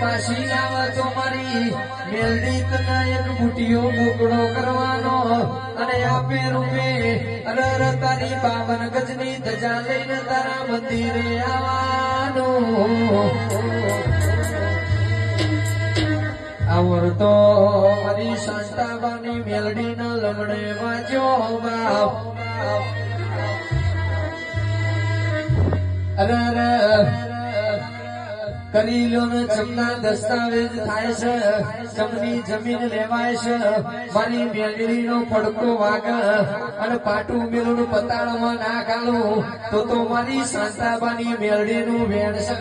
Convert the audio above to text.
પાછી આવે તો મારી મેલડી તને એક મોકળો કરવાનો અને આપે રૂપે અરે અરે તારી પાવન ગજની ધજા લઈને તારા મંદિરે આવવાનું. આવડતો મારી શાંતાબાની મેલડીના લમણે વાંચો બાપ અરે દલીલોને જમના દસ્તાવેજ થાય છે. જમની જમીન લેવાય છે. મારી મેળવીનો પડકો વાગ અને પાટું મેળું પતાળમાં ના ગાળું તો તો મારી શાંતાબાની મેળડીનું વેણ છે